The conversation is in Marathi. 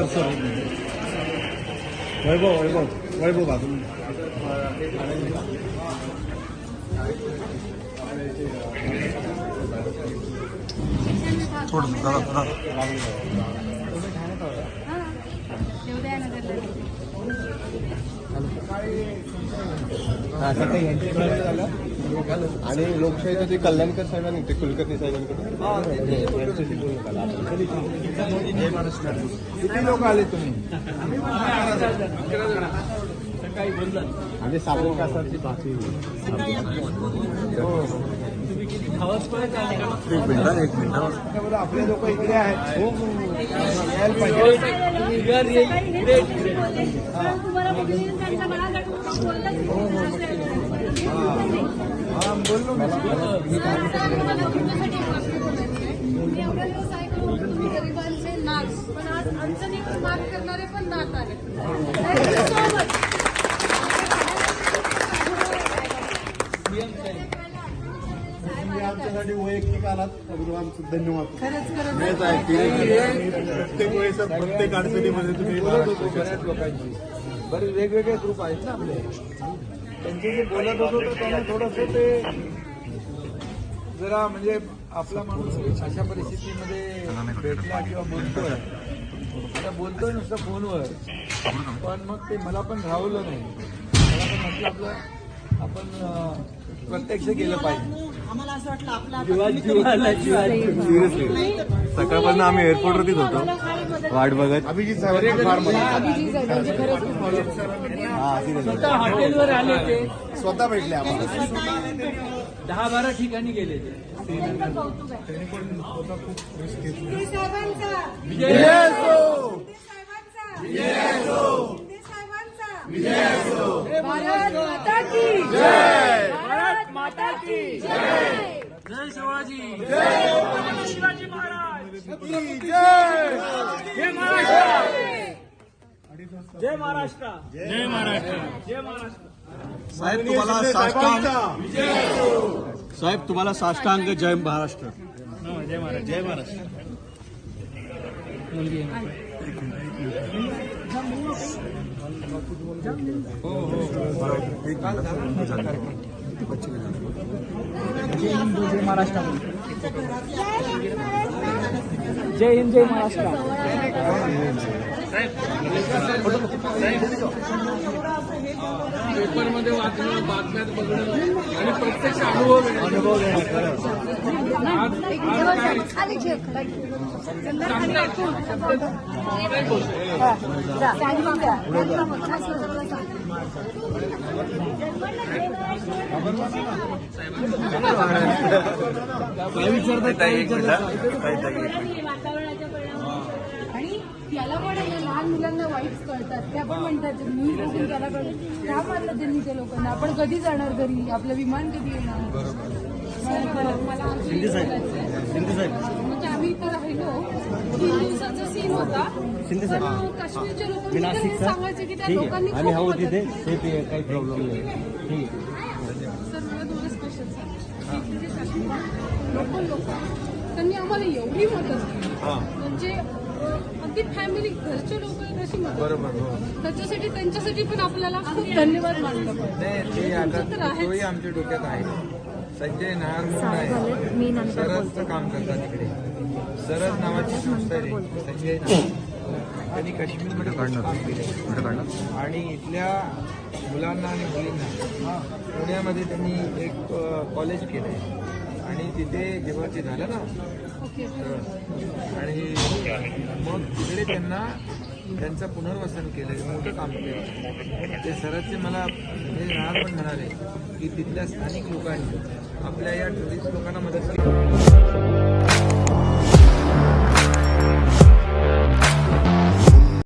सर सर वैभव वैभव वैभव बाजून थोडं दादा दादा आणि लोकशाहीचं ते कल्याणकर साहेबांनी ते कुलकर्णी साहेबांकडे. किती लोक आले तुम्ही. आणि सागरी कासारची बाकी एक मिनिट एक मिनिट आपले लोक इकडे आहेत. गरिबांचे नाक पण आज करणारे आले आमच्यासाठी वैयक्तिक आलात त्याबद्दल आमचं धन्यवाद प्रत्येक वेळेस प्रत्येक अडचणीमध्ये तुम्ही बऱ्याच लोकांची. बरेच वेगवेगळे ग्रुप आहेत ना आपले. त्यांचे जे बोलत होतो तर त्यांना थोडंसं ते जरा म्हणजे आपला माणूस अशा परिस्थितीमध्ये भेटला किंवा बोलतोय. आता बोलतोय नुसतं फोनवर. पण मग ते मला पण राहवलं नाही. मला पण म्हटलं आपलं आपण प्रत्यक्ष केलं पाहिजे. आम्हाला असं वाटलं आपला सिरियसली. सकाळपासून आम्ही एअरपोर्टवरतीच होतो. वाट बघत. अभिजित हा सिरियसली हॉटेलवर आले ते. स्वतः भेटले आम्हाला दहा बारा ठिकाणी गेले ते. शिंदे साहेबांचा. विजय शिंदे जय जय शिवाजी। जय शिवाजी। महाराज जय महाराष्ट्र। जय महाराष्ट्र। जय महाराष्ट्र। जय महाराष्ट्र। साहेब तुम्हाला साष्टांग साहेब तुम्हाला साष्टांग जय महाराष्ट्र. जय महाराज जय महाराष्ट्र. हिंद जय महाराष्ट्र जय हिंद जय महाराष्ट्र. पेपरमध्ये वाचणं बातम्यात बघणं आणि प्रत्यक्ष अनुभव आणि त्याला पण लहान मुलांना वाईट कळतात त्या पण म्हणतात न्यूज बघून त्याला कळत मारलं त्यांनी त्या लोकांना आपण कधी जाणार घरी आपलं विमान कधी येणार मला- बोलायचं आहे. म्हणजे आम्ही इथं राहिलो. तीन दिवसाचा सीन होता. पण काश्मीरच्या लोकांनी तर हे सांगायचं की त्या लोकांनी आम्ही खूप आहोत मदत तिथे आहे काही प्रॉब्लेम नाही. ठीक सर मला लोकल लोक आहेत, त्यांनी आम्हाला एवढी मदत केली. म्हणजे अं, अगदी फॅमिली घरचे लोक मदत बरोबर हो. त्याच्यासाठी त्यांच्यासाठी पण आपल्याला खूप धन्यवाद मानलं. पाहिजे नाही ते आता तुमचं तर आहेच. तोही आमच्या डोक्यात आहे. संजय नायर म्हणून आहे. सरसचं काम करतात तिकडे सरस नावाची संस्था आहे. संजय नायर त्यांनी काश्मीरमध्ये खूप काम केले आणि इथल्या मुलांना आणि मुलींना पुण्यामध्ये त्यांनी एक कॉलेज केलं आहे आणि तिथे जेव्हा ते झालं ना आणि मग तिकडे त्यांना त्यांचं पुनर्वसन केलं मोठं काम केलं. ते सरसचे मला हे राहत पण म्हणाले की तिथल्या स्थानिक लोकांनी आपल्या या टुरिस्ट लोकांना मदत केली.